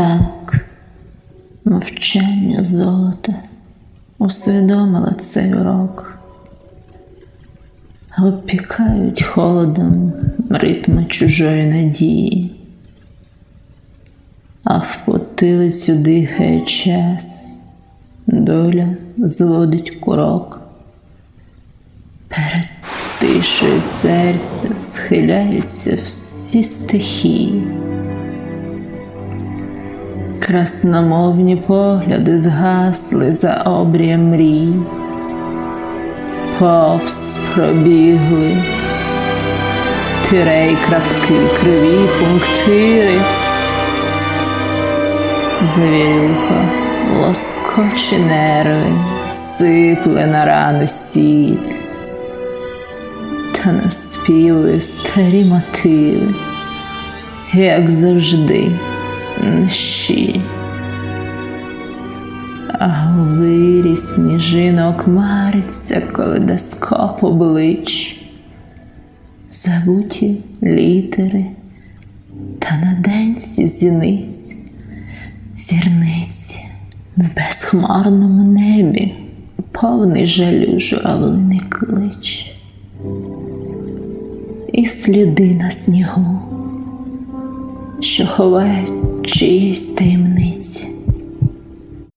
Так, мовчання золота усвідомила цей урок. Обпікають холодом ритми чужої надії, а в потилицю дихає час, доля зводить курок. Перед тишею серця схиляються всі стихії. Красномовні погляди згасли за обрієм мрій, повз пробігли тирей крапки, криві пунктири, завірюха, лоскочі нерви, сипле на рану сіль, та наспівує старі мотиви, як завжди нещі. А вирі сніжинок мариться калейдоскоп облич, забуті літери та на денці зіниць, зірниці в безхмарному небі, повний жалю журавлиний клич, і сліди на снігу що ховають чиїсь таємниці.